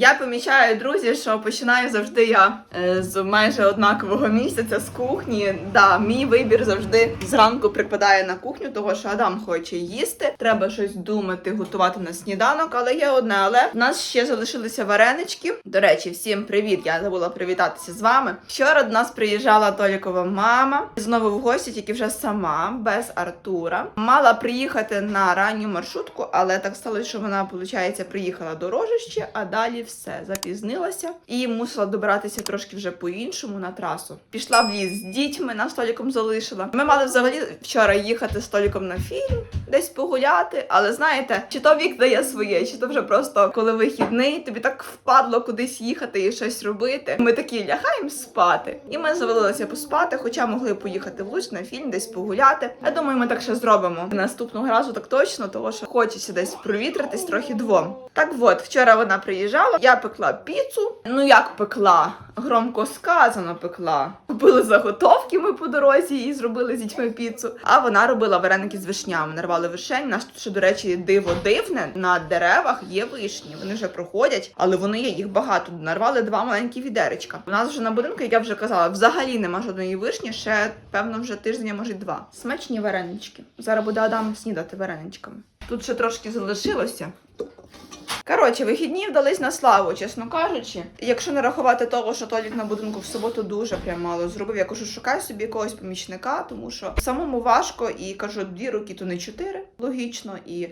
Я помічаю, друзі, що починаю завжди я е, з майже однакового місяця з кухні. Да, мій вибір завжди зранку припадає на кухню, того що Адам хоче їсти. Треба щось думати, готувати на сніданок. Але є одне, але в нас ще залишилися варенички. До речі, всім привіт! Я забула привітатися з вами. Вчора до нас приїжджала Толікова мама. Знову в гості, тільки вже сама, без Артура. Мала приїхати на ранню маршрутку, але так сталося, що вона, виходить, приїхала до Рожище, а далі все запізнилася і мусила добиратися трошки вже по-іншому на трасу. Пішла в ліс з дітьми, нас з Толіком залишила. Ми мали взагалі вчора їхати з Толіком на фільм, десь погуляти, але знаєте, чи то вік дає своє, чи то вже просто коли вихідний, тобі так впадло кудись їхати і щось робити. Ми такі лягаємо спати. І ми завалилися поспати, хоча могли поїхати в Луч на фільм, десь погуляти. Я думаю, ми так ще зробимо наступного разу, так точно, того що хочеться десь провітритись трохи двом. Так от, вчора вона приїжджала, я пекла піцу. Ну як пекла? Громко сказано пекла. Купили заготовки ми по дорозі і зробили з дітьми піцу. А вона робила вареники з вишнями. Нарвали вишень. Тут ще, до речі, диво дивне. На деревах є вишні. Вони вже проходять, але вони є їх багато. Нарвали два маленькі відеречка. У нас вже на будинку, як я вже казала, взагалі нема жодної вишні. Ще певно вже тиждень, може два. Смачні варенички. Зараз буде Адам снідати вареничками. Тут ще трошки залишилося. Коротше, вихідні вдались на славу, чесно кажучи. Якщо не рахувати того, що Толік на будинку в суботу дуже прям мало зробив, я кажу, шукай собі якогось помічника, тому що самому важко і кажу, дві руки то не чотири, логічно, і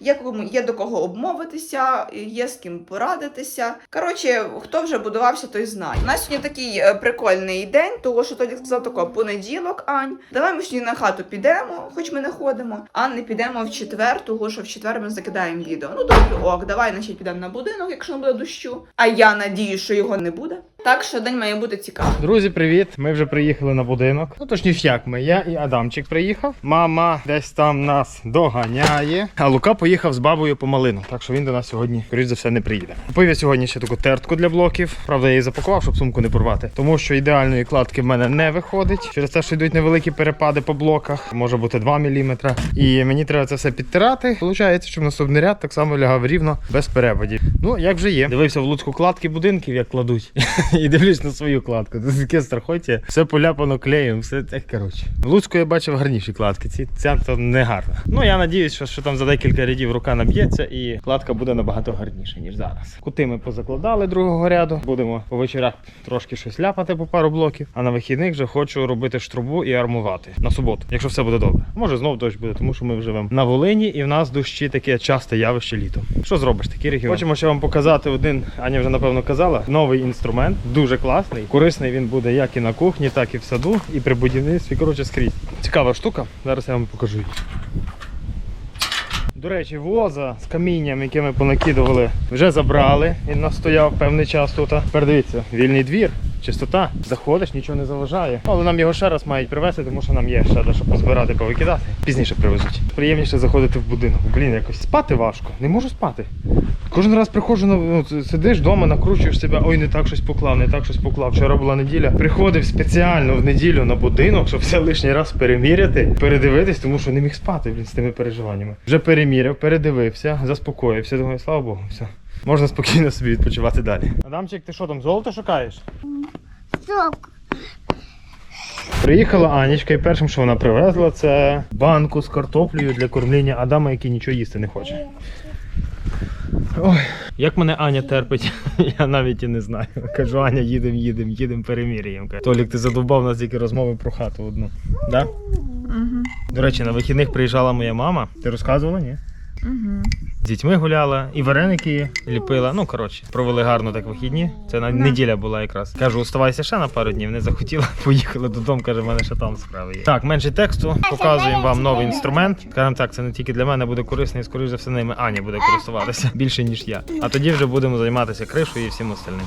є є до кого обмовитися, є з ким порадитися. Коротше, хто вже будувався, той знає. У нас сьогодні такий е, прикольний день, того що Толік сказав тако, понеділок, Ань. Давай ми сьогодні на хату підемо, хоч ми не ходимо, а не підемо в четвер, того що в четвер ми закидаємо відео. Ну добре, ок, давай значить підемо на будинок, якщо не буде дощу. А я надію, що його не буде. Так що день має бути цікавий. Друзі, привіт! Ми вже приїхали на будинок. Ну точніше, як ми. Я і Адамчик приїхав. Мама десь там нас доганяє. А Лука поїхав з бабою по малину. Так що він до нас сьогодні, скоріш за все, не приїде. Купив я сьогодні ще таку тертку для блоків. Правда, я її запакував, щоб сумку не порвати. Тому що ідеальної кладки в мене не виходить. Через те, що йдуть невеликі перепади по блоках, може бути 2 мм. І мені треба це все підтирати. Получається, щоб наступний ряд так само лягав рівно без перепадів. Ну, як вже є. Дивився в Луцьку кладки будинків, як кладуть. і дивлюсь на свою кладку. Це таке страхоття, все поляпано клеєм, все так коротше. Луцьку я бачив гарніші кладки. Ці ця то не гарна. Ну я надіюсь, що, що там за декілька рядів рука наб'ється і кладка буде набагато гарніша, ніж зараз. Кути ми позакладали другого ряду. Будемо по вечорах трошки щось ляпати по пару блоків. А на вихідних вже хочу робити штрубу і армувати на суботу, якщо все буде добре. Може знову дощ буде, тому що ми живемо на Волині, і в нас дощі таке часте явище літом. Що зробиш, такий регіон? Хочемо ще вам показати один, Аня вже напевно казала, новий інструмент, дуже класний. Корисний він буде як і на кухні, так і в саду, і при будівництві. Коротше, скрізь. Цікава штука. Зараз я вам покажу. її. До речі, воза з камінням, яке ми понакидували, вже забрали. Він настояв певний час тут. Тепер дивіться, вільний двір. Чистота, заходиш, нічого не заважає. Але нам його ще раз мають привезти, тому що нам є ще де що позбирати, повикидати. Пізніше привезуть. Приємніше заходити в будинок. Блін, якось спати важко. Не можу спати. Кожен раз приходжу ну, сидиш вдома, накручуєш себе, ой, не так щось поклав, не так щось поклав. Вчора була неділя. Приходив спеціально в неділю на будинок, щоб все лишній раз переміряти, передивитись, тому що не міг спати блін, з тими переживаннями. Вже переміряв, передивився, заспокоївся. Думаю, слава Богу, все. Можна спокійно собі відпочивати далі. Адамчик, ти що там, золото шукаєш? Сок. Приїхала Анічка, і першим, що вона привезла, це банку з картоплею для кормління Адама, який нічого їсти не хоче. Ой, як мене Аня терпить, я навіть і не знаю. Кажу, Аня, їдемо, їдемо, їдемо, переміряємо. Толік, ти задовбав нас тільки розмови про хату одну. Да? Угу. До речі, на вихідних приїжджала моя мама. Ти розказувала, ні? Угу. З дітьми гуляла і вареники ліпила. Ну, коротше, провели гарно так вихідні. Це на Да. неділя була якраз. Кажу, оставайся ще на пару днів. Не захотіла, поїхала додому. Каже, в мене ще там справи є. Так, менше тексту. Показуємо вам новий інструмент. Скажемо так, це не тільки для мене буде корисний, скоріш за все, ними Аня буде користуватися більше, ніж я. А тоді вже будемо займатися кришою і всім остальним.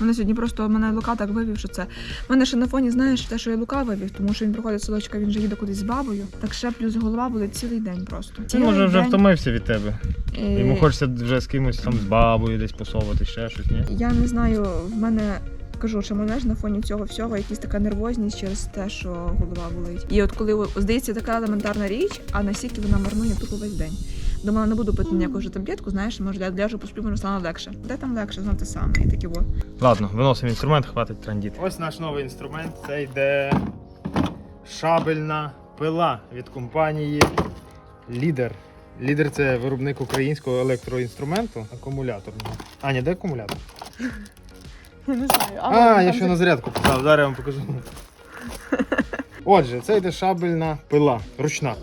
Мене сьогодні просто мене Лука так вивів, що це. У мене ще на фоні, знаєш, те, що я Лука вивів, тому що він приходить з садочка, він вже їде кудись з бабою. Так ще плюс голова болить цілий день просто. Цілий може вже день. втомився від тебе. Е, Йому хочеться вже з кимось там з бабою десь посовувати, ще щось, ні? Я не знаю, в мене кажу, що мене ж на фоні цього всього якась така нервозність через те, що голова болить. І от коли здається така елементарна річ, а настільки вона марнує тупо весь день. Думала, не буду пити ніяку вже таблетку, знаєш, може я ляжу посплю, може стане легше. Де там легше, знов те саме. І такі во. Ладно, виносимо інструмент, хватить трандіти. Ось наш новий інструмент. Це йде шабельна пила від компанії Лідер. Лідер це виробник українського електроінструменту, акумуляторного. Аня, де акумулятор? Я не знаю. А, я ще на зарядку поставив, зараз я вам покажу. Отже, це йде шабельна пила, ручна.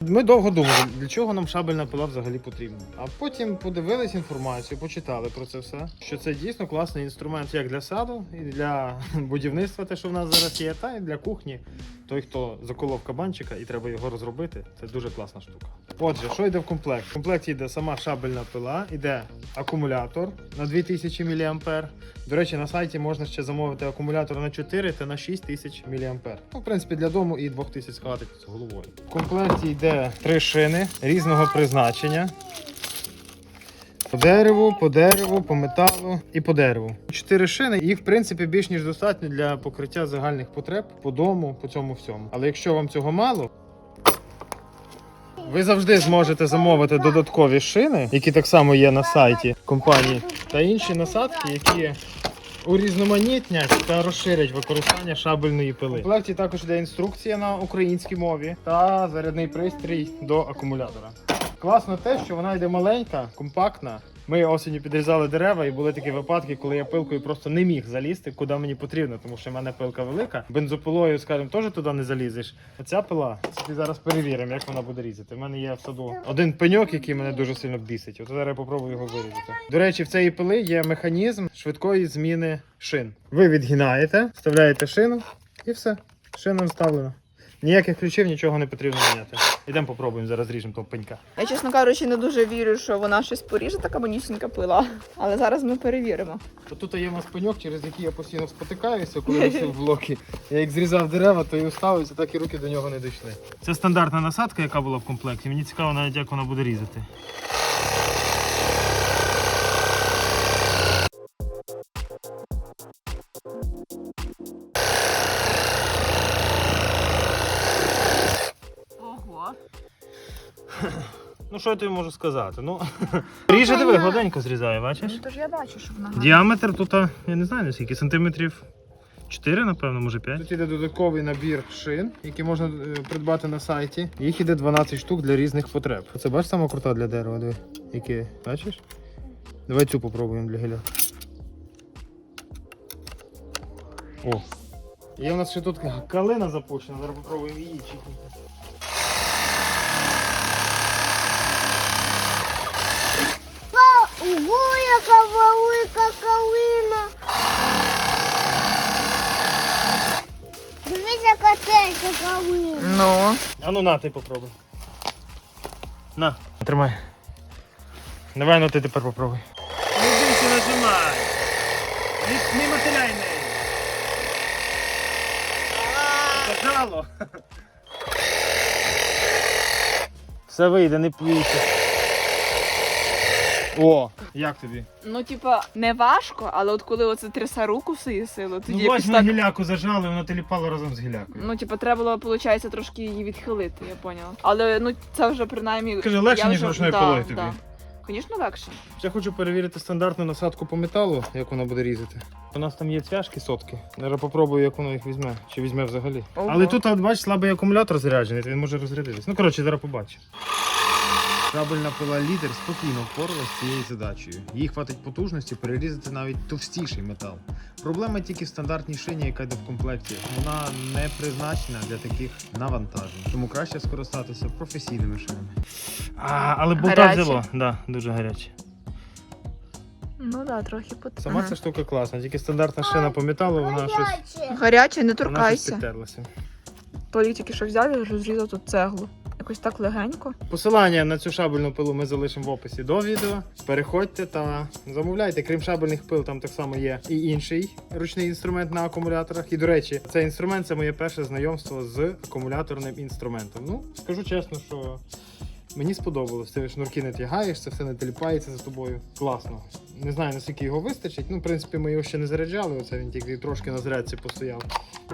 Ми довго думали, для чого нам шабельна пила взагалі потрібна. А потім подивились інформацію, почитали про це все. Що це дійсно класний інструмент як для саду, і для будівництва, те, що в нас зараз є, та і для кухні. Той, хто заколов кабанчика і треба його розробити, це дуже класна штука. Отже, що йде в комплект? В комплекті йде сама шабельна пила, йде акумулятор на 2000 мА. До речі, на сайті можна ще замовити акумулятор на 4 та на 6 тисяч мА. Ну, в принципі, для дому і 2000 хватить з головою. В комплекті йде три шини різного призначення. По дереву, по дереву, по металу і по дереву. Чотири шини, їх в принципі більш ніж достатньо для покриття загальних потреб по дому, по цьому всьому. Але якщо вам цього мало, ви завжди зможете замовити додаткові шини, які так само є на сайті компанії, та інші насадки, які урізноманітнять та розширять використання шабельної пили. У комплекті також йде інструкція на українській мові та зарядний пристрій до акумулятора. Класно те, що вона йде маленька, компактна. Ми осінню підрізали дерева, і були такі випадки, коли я пилкою просто не міг залізти, куди мені потрібно, тому що в мене пилка велика. Бензопилою, скажімо, теж туди не залізеш. А ця пила, зараз перевіримо, як вона буде різати. У мене є в саду один пеньок, який мене дуже сильно бісить. От зараз я попробую його вирізати. До речі, в цієї пили є механізм швидкої зміни шин. Ви відгинаєте, вставляєте шину і все. Шина вставлена. Ніяких ключів, нічого не потрібно міняти. Ідемо попробуємо, зараз ріжемо того пенька. Я, чесно кажучи, не дуже вірю, що вона щось поріже, така манюсінька пила. Але зараз ми перевіримо. Тут є у нас пеньок, через який я постійно спотикаюся, коли носив блоки. Я як зрізав дерева, то і уставився, так і руки до нього не дійшли. Це стандартна насадка, яка була в комплекті. Мені цікаво навіть, як вона буде різати. Що я тобі можу сказати? Ну, ріже диви, гладенько зрізає, бачиш? Ну, тож я бачу, що вона Діаметр тут, а, я не знаю наскільки, сантиметрів 4, напевно, може 5. Тут іде додатковий набір шин, які можна е, придбати на сайті. Їх іде 12 штук для різних потреб. Це бачиш сама крута для дерева, диви, які, бачиш? Давай цю попробуємо для гіля. О. Є у нас ще тут калина запущена, зараз попробуємо її чекнути. Ого, яка велика калина. Дивись, яка телька калина. Ну. А ну на, ти попробуй. На, тримай. Давай, ну ти тепер попробуй. Не більше нажимай. Не, не мотиляй нею. Зажало. Все вийде, не плійся. О, як тобі? Ну, типа, не важко, але от коли оце трясе руку всією силою, тоді Ну якось ось ми так. гіляку зажали, вона теліпала разом з гілякою. Ну, типа, треба було, виходить, трошки її відхилити, я поняла. Але ну це вже принаймні. Скажи, легше, я ніж вже- ручною да, пилою тобі? Да. Звісно, легше. Я хочу перевірити стандартну насадку по металу, як вона буде різати. У нас там є цвяшки сотки. Зараз попробую, як воно їх візьме, чи візьме взагалі. Ого. Але тут, от, бачиш, слабий акумулятор заряджений, він може розрядитись. Ну, коротше, зараз побачимо. Шабельна пила лідер спокійно впоралась з цією задачею. Їй хватить потужності перерізати навіть товстіший метал. Проблема тільки в стандартній шині, яка йде в комплекті. Вона не призначена для таких навантажень. Тому краще скористатися професійними шинами. А, але болта Гаряче. взяло. Да, дуже гаряче. Ну да, трохи по Сама ця штука класна, тільки стандартна шина по металу, вона щось, Гаряче. гаряче, не вона щось торкайся. підтерлася. Толік тільки що взяв і розрізав тут цеглу. Якось так легенько. Посилання на цю шабельну пилу ми залишимо в описі до відео. Переходьте та замовляйте. Крім шабельних пил, там так само є і інший ручний інструмент на акумуляторах. І до речі, цей інструмент це моє перше знайомство з акумуляторним інструментом. Ну, скажу чесно, що мені сподобалось. Ти шнурки не тягаєш, це все не теліпається за тобою. Класно. Не знаю, наскільки його вистачить. Ну, в принципі, ми його ще не заряджали. Оце він тільки трошки на зарядці постояв.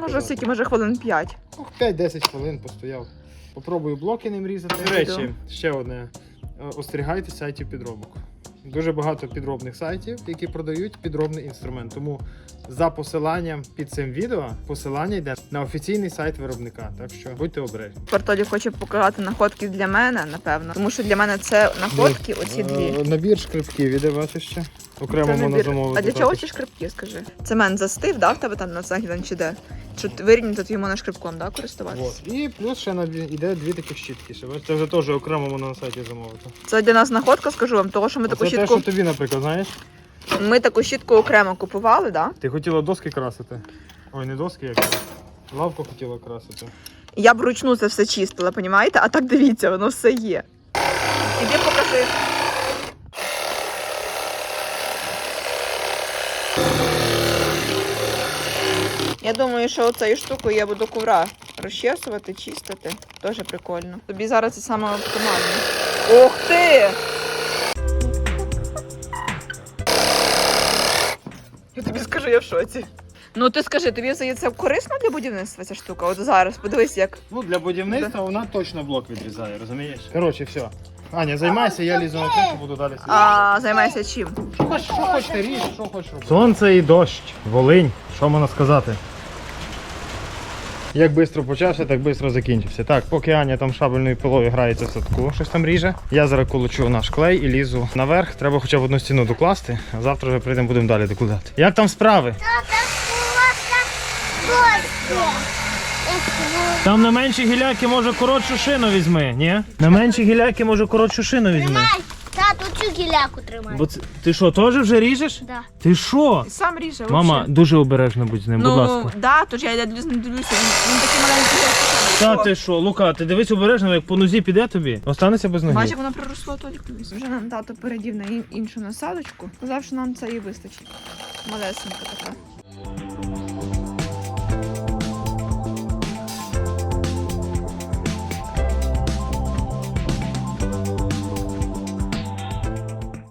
Може, скільки, може, хвилин 5. Ну, 5-10 хвилин постояв. Попробую блоки ним різати. До речі, ще одне. Е, Остерігайте сайтів підробок. Дуже багато підробних сайтів, які продають підробний інструмент. Тому за посиланням під цим відео посилання йде на офіційний сайт виробника. Так що будьте обережні. Бартолі хоче показати находки для мене, напевно. Тому що для мене це находки, оці дві. Е, Набір шкрипків іде бачиш ще. Окремо Це можна замовити. А для чого ці шкрипки, скажи? Цемент застив, да, в тебе там на загідан чи де? Вирівняти ти можна шкрипком, да, користуватися? Вот. І плюс ще на дві, іде дві таких щітки. Ще, бачиш, Це вже теж окремо можна на сайті замовити. Це для нас находка, скажу вам, того, що ми Це таку те, щітку. що тобі, наприклад, знаєш? Ми таку щітку окремо купували, да? Ти хотіла доски красити. Ой, не доски, як лавку хотіла красити. Я б ручну це все чистила, понімаєте? А так дивіться, воно все є. Іди покажи. Я думаю, що оцею штукою я буду ковра розчесувати, чистити. Теж прикольно. Тобі зараз це саме оптимально. Ух ти! Я тобі скажу, я в шоці. Ну ти скажи, тобі здається корисно для будівництва ця штука? От зараз подивись, як Ну, для будівництва вона точно блок відрізає, розумієш? Коротше, все. Аня, займайся, я лізу на кухню, буду далі сидіти. а, займайся чим. Що хочеш, що хочеш, ріж, що хочеш робити. Сонце і дощ, Волинь, що можна сказати? Як швидко почався, так швидко закінчився. Так, поки Аня там шабельною пилою грається в садку, щось там ріже. Я зараз колочу наш клей і лізу наверх. Треба хоча б одну стіну докласти, а завтра вже прийдемо, будемо далі докладати. Як там справи? Там на менші гіляки може коротшу шину візьми, ні? На менші гіляки може коротшу шину візьми. Тату, цю гіляку тримай. Бо це- ти що, теж вже ріжеш? Да. Ти що? Сам ріже. Мама, дуже обережно будь з ним, ну, будь ласка. да, тож я не дивлюся. Він, він такий маленький. Та ти що, Лука, ти дивись обережно, як по нозі піде тобі, останеться без ноги. Бачиш, воно приросло дивись. Вже нам тато передів на ін- іншу насадочку. Сказав, що нам це і вистачить. Малесенька така.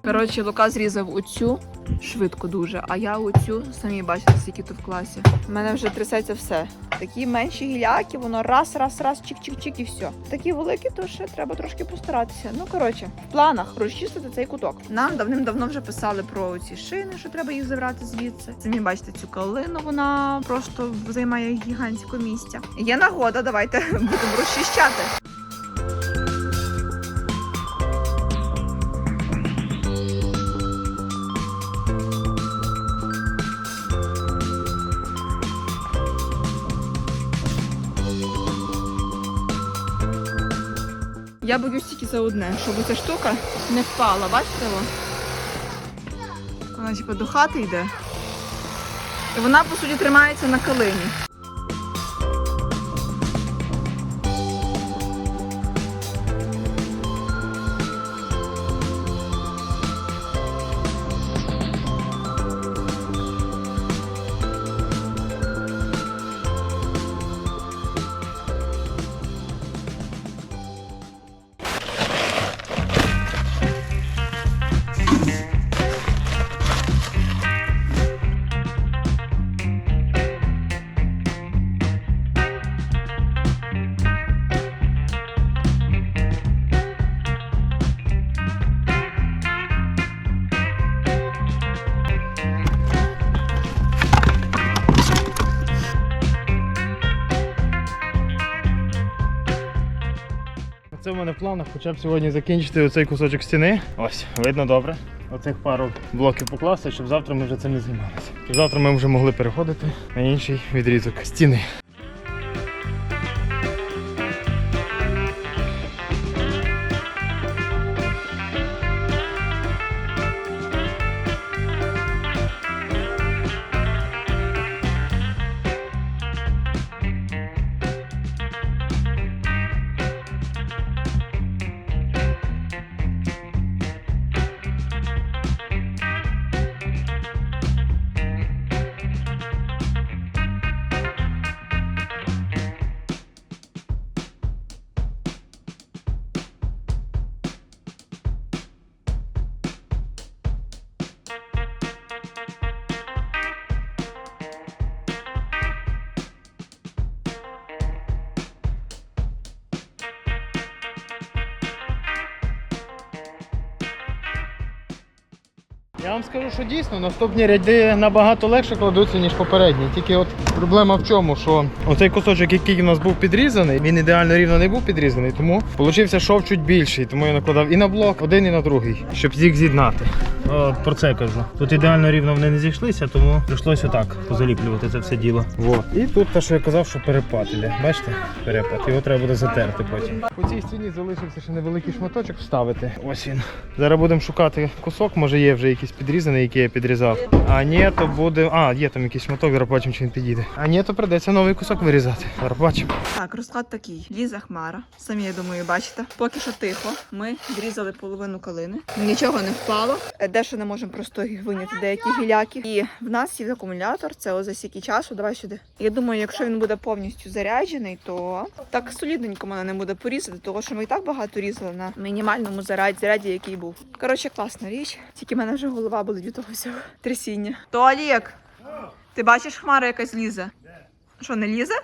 Коротше, Лука зрізав оцю швидко дуже, а я оцю самі бачите, скільки тут в класі. У мене вже трясеться все. Такі менші гіляки, воно раз, раз, раз, чик-чик-чик і все. Такі великі, то ще треба трошки постаратися. Ну коротше, в планах розчистити цей куток. Нам давним-давно вже писали про ці шини, що треба їх забрати звідси. Самі бачите цю калину, вона просто займає гігантське місця. Є нагода, давайте будемо розчищати. Я боюсь тільки за одне, щоб ця штука не впала, бачите? Во? Вона типу до хати йде. І вона, по суті, тримається на калині. Мене в планах хоча б сьогодні закінчити оцей кусочок стіни. Ось, видно добре. Оцих пару блоків покласти, щоб завтра ми вже цим не займалися. Щоб завтра ми вже могли переходити на інший відрізок стіни. Я вам скажу, що дійсно наступні ряди набагато легше кладуться, ніж попередні. Тільки от проблема в чому, що оцей кусочок, який у нас був підрізаний, він ідеально рівно не був підрізаний, тому получився шов чуть більший. Тому я накладав і на блок один, і на другий, щоб їх з'єднати. От про це кажу. Тут ідеально рівно вони не зійшлися, тому прийшлося так позаліплювати це все діло. Вот. І тут те, що я казав, що перепад іде. Бачите? Перепад. Його треба буде затерти потім. По цій стіні залишився ще невеликий шматочок вставити. Ось він. Зараз будемо шукати кусок, може є вже якийсь підрізаний, який я підрізав. А ні, то буде. А, є там якийсь шматок, зараз бачимо, чи він підійде. А ні, то придеться новий кусок вирізати. Зараз бачимо. Так, розклад такий. Ліза хмара. Самі, я думаю, бачите. Поки що тихо. Ми зрізали половину калини. Нічого не впало. Е, Дещо не можемо просто виняти, деякі гіляки. І в нас є акумулятор, це ось за стільки часу. Давай сюди. Я думаю, якщо він буде повністю заряджений, то так солідненько мене не буде порізати, тому що ми і так багато різали на мінімальному заряді, заряді який був. Коротше, класна річ. Тільки в мене вже голова болить від того всього трясіння. То Олег, ти бачиш хмара якась лізе? Що, не лізе?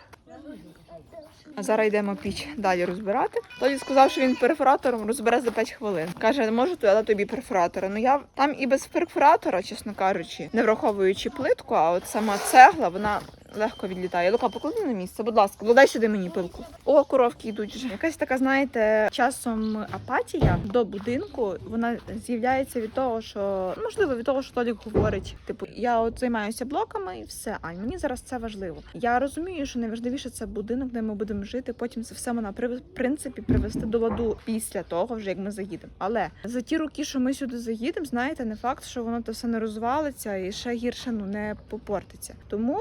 А зараз йдемо піч далі розбирати. Тоді сказав, що він перфоратором розбере за 5 хвилин. Каже, можу я дати тобі перфоратора. Ну я там і без перфоратора, чесно кажучи, не враховуючи плитку, а от сама цегла, вона легко відлітає. Лука, поклади на місце, будь ласка, вкладай сюди мені пилку. О, коровки йдуть вже. Якась така, знаєте, часом апатія до будинку. Вона з'являється від того, що можливо від того, що Толік говорить. Типу, я от займаюся блоками і все. А мені зараз це важливо. Я розумію, що найважливіше це будинок, де ми будемо жити. Потім це все вона в принципі привести до ладу після того, вже як ми заїдемо. Але за ті роки, що ми сюди заїдемо, знаєте, не факт, що воно то все не розвалиться і ще гірше ну не попортиться. Тому.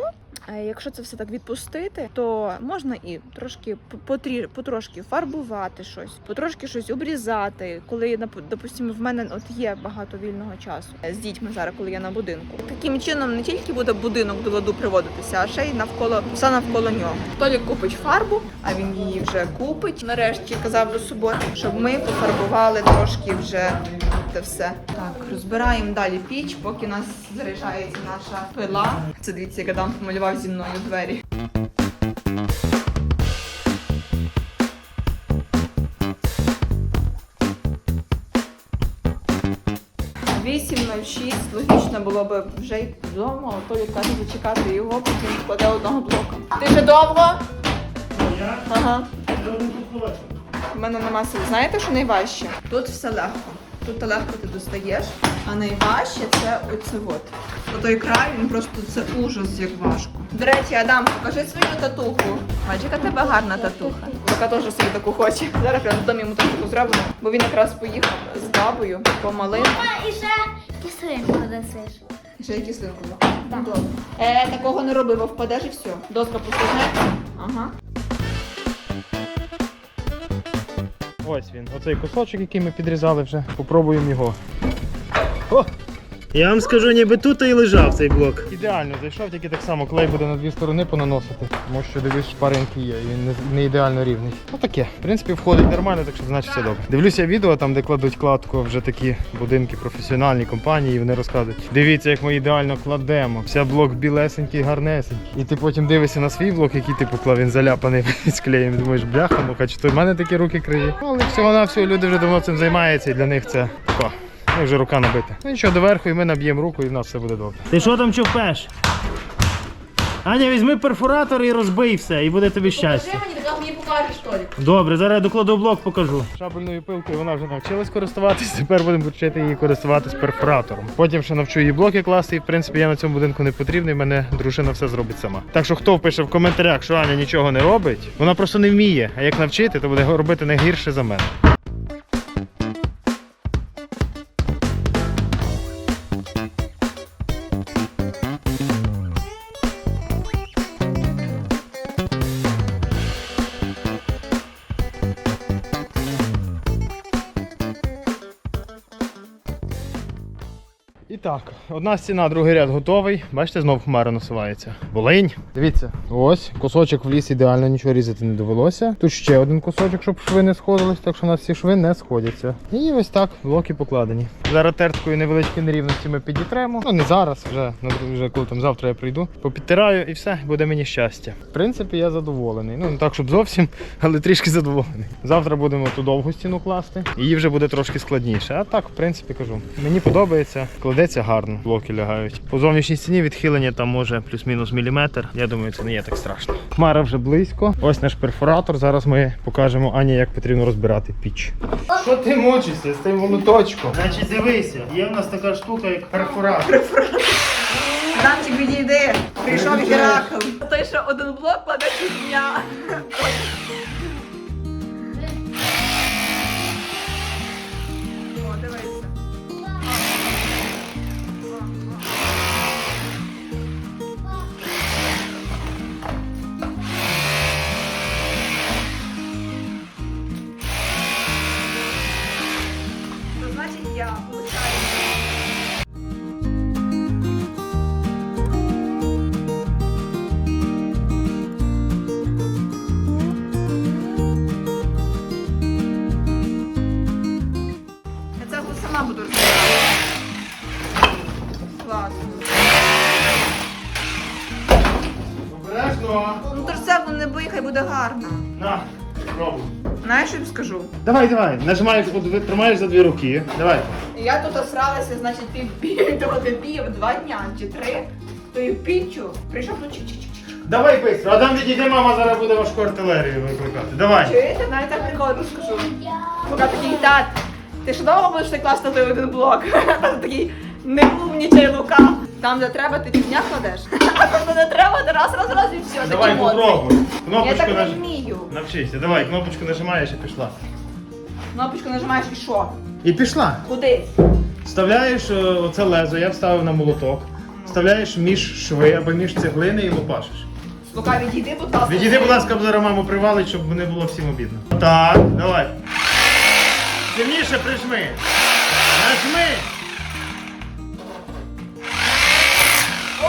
Е, Якщо це все так відпустити, то можна і трошки потрошки фарбувати щось, потрошки щось обрізати. Коли допустимо, в мене от є багато вільного часу е, з дітьми зараз, коли я на будинку. Таким чином не тільки буде будинок до ладу приводитися, а ще й навколо все навколо нього. Толік купить фарбу, а він її вже купить. Нарешті казав до суботи, щоб ми пофарбували трошки вже це все. Так, розбираємо далі піч, поки нас заряджається наша пила. Це дивіться, як Адам помалював зі мною двері. Вісім шість логічно було б вже й вдома, а то каже зачекати його, потім кладе одного блока. Ти вже довго? Ага. У мене нема сил. Знаєте, що найважче? Тут все легко. Тут легко ти достаєш, а найважче це оце от. Отой край, він просто це ужас, як важко. До речі, Адам, покажи свою татуху. Бачиш, яка тебе гарна татуха. Така теж собі таку хоче. Зараз прямо додому йому татуху зробимо, бо він якраз поїхав з бабою по малину. І ще кисеньку досиш. Ще якісь кислинку. Ну, добре. Е, такого не роби, бо впадеш і все. Доска послужне. Ага. Ось він, оцей кусочок, який ми підрізали вже. Попробуємо його. О! Я вам скажу, ніби тут і лежав цей блок. Ідеально зайшов, тільки так само клей буде на дві сторони понаносити. Тому що дивись, шпаринки є, він не, ідеально рівний. Ну таке. В принципі, входить нормально, так що значить все добре. Дивлюся відео там, де кладуть кладку, вже такі будинки, професіональні компанії, і вони розказують. Дивіться, як ми ідеально кладемо. Вся блок білесенький, гарнесенький. І ти потім дивишся на свій блок, який ти поклав, він заляпаний з клеєм. Думаєш, бляха, ну хоч то в мене такі руки криві. Ну, Але всього на всього люди вже давно цим займаються, і для них це тако. Ну, вже рука набита. Ну нічого, доверху, і ми наб'ємо руку, і в нас все буде добре. Ти що там човпеш? Аня, візьми перфоратор і розбий все, і буде тобі щастя. мені, так мені покажеш, Толік. Добре, зараз я докладу блок покажу. Шабельною пилкою вона вже навчилась користуватись, тепер будемо вчити її користуватись перфоратором. Потім ще навчу її блоки класти, і в принципі я на цьому будинку не потрібний, мене дружина все зробить сама. Так що хто впише в коментарях, що Аня нічого не робить, вона просто не вміє. А як навчити, то буде робити не гірше за мене. Так, одна стіна, другий ряд готовий. Бачите, знов хмара насувається. Волинь. Дивіться, ось кусочок в ліс ідеально, нічого різати не довелося. Тут ще один кусочок, щоб шви не сходились, так що у нас всі шви не сходяться. І ось так блоки покладені. Зараз терткою невеличкі нерівності ми підітремо. Ну не зараз, вже вже коли там завтра я прийду. Попідтираю і все, буде мені щастя. В принципі, я задоволений. Ну не так, щоб зовсім, але трішки задоволений. Завтра будемо ту довгу стіну класти. Її вже буде трошки складніше. А так, в принципі, кажу, мені подобається. Кладеться дивиться гарно, блоки лягають. По зовнішній стіні відхилення там може плюс-мінус міліметр. Я думаю, це не є так страшно. Хмара вже близько. Ось наш перфоратор. Зараз ми покажемо Ані, як потрібно розбирати піч. Що ти мочишся з тим молоточком? Значить, дивися, є в нас така штука, як перфоратор. Адамчик, відійди. Прийшов Геракл. Той, що один блок кладе півдня. Давай, давай. Нажимаєш, от ви тримаєш за дві руки. Давай. Я тут осралася, значить, пів пів того пів два дня чи три. Тою піччю прийшов тут чик-чик-чик. Давай швидко. Адам відійде, мама зараз буде важку артилерію викликати. Давай. Чуєте? Навіть так прикольно скажу. Поки такий тат. Ти ж довго будеш так класти той один блок? Такий не умнічай лука. Там, де треба, ти півдня кладеш. А там, де не треба, ти раз, раз, раз і все. Давай такий модний. попробуй. Я Кнопочку так не наж... вмію. Навчися. Давай, кнопочку нажимаєш і пішла. Кнопочку нажимаєш і що? І пішла. Куди? Вставляєш е, оце лезо, я вставив на молоток. Вставляєш між шви або між цеглини і лопашиш. Лука, відійди, будь ласка. Відійди, будь ласка, бо зараз маму привалить, щоб не було всім обідно. Так, давай. Сильніше прижми. Нажми.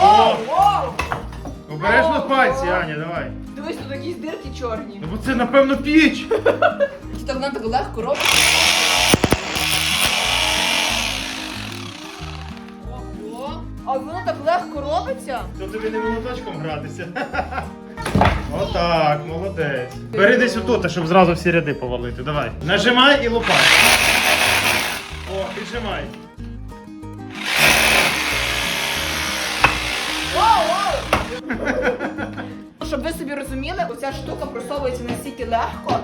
Оу, оу! Обережно пальці. Аня, давай. Дивись, тут якісь дирки чорні. Ну бо це напевно піч. Так вона так легко робить? Ого. А воно так легко робиться? То тобі не молоточком гратися. Отак, молодець. Бери десь отут, щоб зразу всі ряди повалити. Давай. Нажимай і лупай. О, піджимай. Воу, воу! Щоб ви собі розуміли, оця штука просовується настільки легко.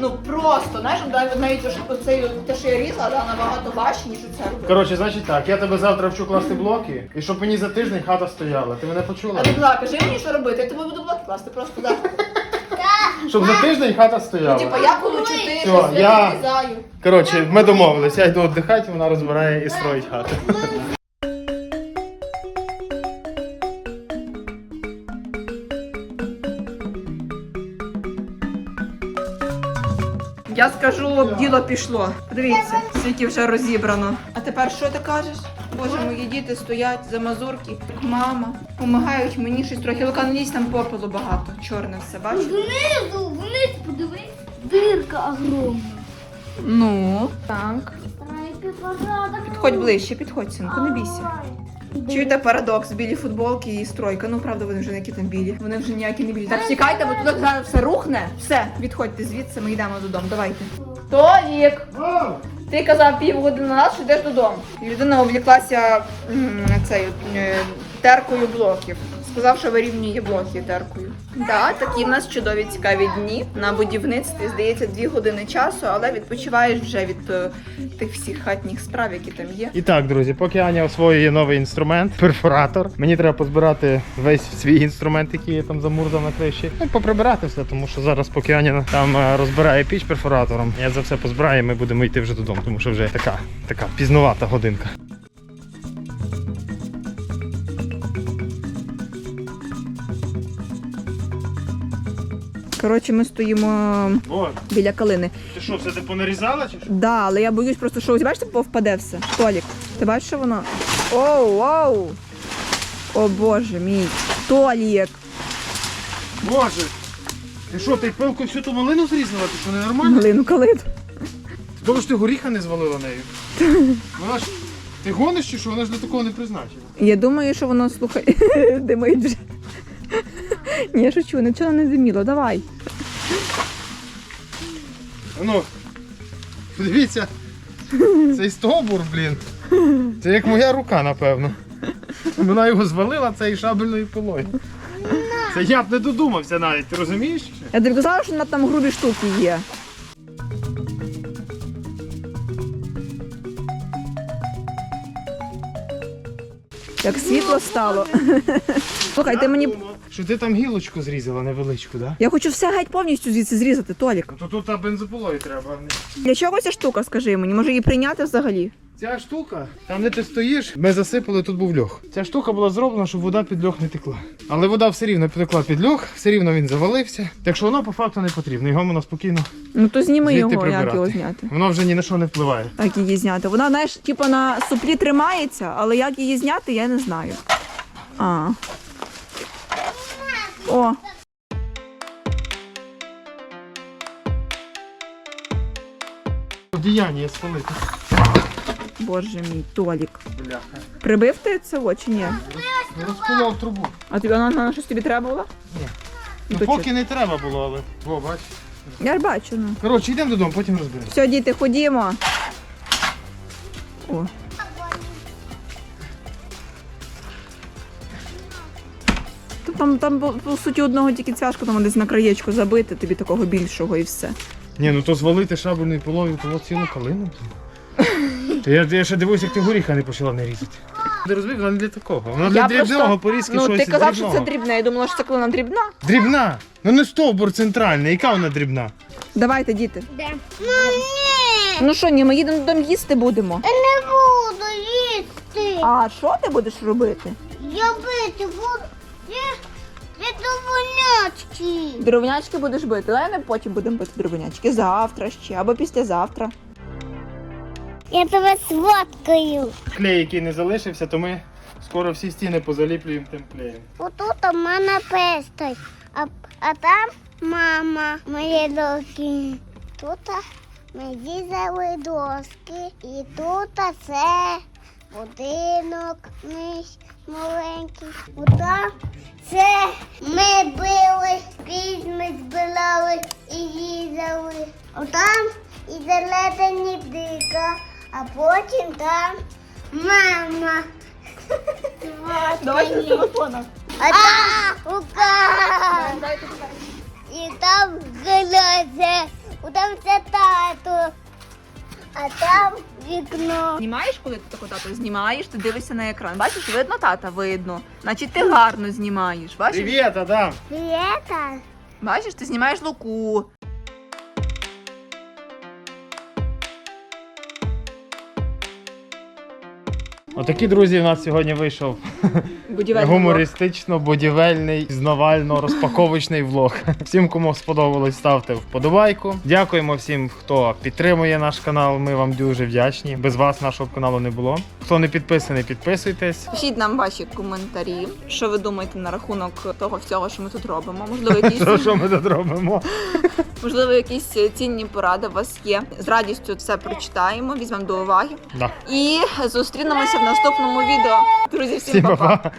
Ну просто, знаєш, навіть навіть ось оцей, те, що я різала, да, набагато важче, ніж оце робити. Коротше, значить так, я тебе завтра вчу класти блоки, і щоб мені за тиждень хата стояла. Ти мене почула? А ти була, кажи мені, що робити, я тобі буду блоки класти, просто так. Щоб за тиждень хата Ну, стояла. типа, я получу Всьо, я відрізаю. Коротше, ми домовились, я йду віддихати, вона розбирає і строїть хату. Я скажу, діло пішло. Подивіться, скільки вже розібрано. А тепер що ти кажеш? Боже, мої діти стоять за мазурки. Мама, допомагають мені щось трохи. Лука, не там попелу багато. Чорне все, бачиш? Внизу, вниз подивись. Дирка огромна. Ну, так. Підходь ближче, підходь, синку, не бійся. Чуєте парадокс, білі футболки і стройка. Ну правда, вони вже не які там білі. Вони вже ніякі не білі. Так втікайте, бо тут зараз все рухне. Все, відходьте звідси, ми йдемо додому. Давайте. Толік! Ти казав півгодини назад, що йдеш додому. Людина обліклася цею, е, теркою блоків. Сказав, що вирівнює блоки теркою. Так, такі в нас чудові цікаві дні на будівництві. Здається, дві години часу, але відпочиваєш вже від е, тих всіх хатніх справ, які там є. І так, друзі, поки Аня освоює новий інструмент, перфоратор, мені треба позбирати весь свій інструмент, який я там замурзав на криші. Ну, і поприбирати все, тому що зараз, поки Аня там е, розбирає піч перфоратором, я за все позбираю, і ми будемо йти вже додому, тому що вже така, така пізнувата годинка. Коротше, ми стоїмо О, біля калини. ти що, все ти понарізала чи що? Да, але я боюсь просто, що ось бачите, повпаде все. Толік, ти бачиш, що воно? Оу, оу! О боже мій. Толік! Боже! Ти що, ти пилку всю ту малину зрізала? Ти що, ненормально? Малину калит. Тому ж ти горіха не звалила нею. Вона ж. Ти гониш чи що? Вона ж для такого не призначена. Я думаю, що воно, слухай, димить вже. Ні, я шучу, нічого не зиміло, давай. Ну, подивіться, цей стовбур, блін. Це як моя рука, напевно. Вона його звалила цією шабельною пилою. Це я б не додумався навіть, ти розумієш? Я тобі казала, що на там грубі штуки є. Як світло стало. Слухай, ти мені. Що ти там гілочку зрізала невеличку, да? Я хочу все геть повністю звідси зрізати, Толік. То тут бензопилою треба. Для чого ця штука, скажи мені? Може її прийняти взагалі? Ця штука, там де ти стоїш, ми засипали, тут був льох. Ця штука була зроблена, щоб вода під льох не текла. Але вода все рівно потекла під льох, все рівно він завалився. Так що воно по факту не потрібно. Його можна спокійно Ну то зніми звідти його, як прибирати. його зняти. Воно вже ні на що не впливає. Як її зняти? Вона, знаєш, типу на суплі тримається, але як її зняти, я не знаю. А. О. Діяння спалити. Боже мій, Толік. Бляха. Прибив ти це очі? Ні. Розколов трубу. А тобі вона на щось тобі треба було? Ні. Ну, Ну, то поки не треба було, але. О, бач. Я ж бачу, ну. Коротше, йдемо додому, потім розберемося. Все, діти, ходімо. О. Та Там, там по, по суті одного тільки цяжко, там десь на краєчку забити, тобі такого більшого і все. Ні, ну то звалити шабельною полою, то цілу калину. Та я, я ще дивуюсь, як ти горіха не почала не різати. Ти розумів, вона не для такого. Вона для дрібного порізки ну, щось ти казав, дрібного. що це дрібне. Я думала, що це клина дрібна. Дрібна! Ну не стовбур центральний, яка вона дрібна? Давайте, діти. Де? Мамі! Ну що, ні, ми їдемо додому їсти будемо. Я не буду їсти. А що ти будеш робити? Я бити буду. Я, я довольнячки. Дровнячки будеш бити. Давай не потім будемо бити дровнячки. Завтра ще або післязавтра. Я тебе сфоткаю. Клей, який не залишився, то ми скоро всі стіни позаліплюємо тим клеєм. Отут у мене пестий, а, а там мама мої доски. Тут ми різали доски. І тут це будинок мій маленький. Отам це ми били, скрізь ми збирали і їздили. Отам і зелені дика, а потім там мама. телефоном. А там рука. І там глаза. Там це тато. А там вікно. Знімаєш, коли ти таку тату знімаєш, ти дивишся на екран. Бачиш, видно тата, видно. Значить, ти гарно знімаєш. Бачиш? Привіт, Адам! Привіт. Бачиш, ти знімаєш луку. Отакий, друзі, у нас сьогодні вийшов Будівельний гумористично-будівельний, знавально-розпаковочний влог. Всім, кому сподобалось, ставте вподобайку. Дякуємо всім, хто підтримує наш канал. Ми вам дуже вдячні. Без вас нашого каналу не було. Хто не підписаний, підписуйтесь. Пишіть нам ваші коментарі, що ви думаєте на рахунок того всього, що ми тут робимо. Можливо, якісь Що, ми тут робимо? можливо, якісь цінні поради у вас є. З радістю все прочитаємо, візьмемо до уваги і зустрінемося в наступному відео. Друзі, всім па-па.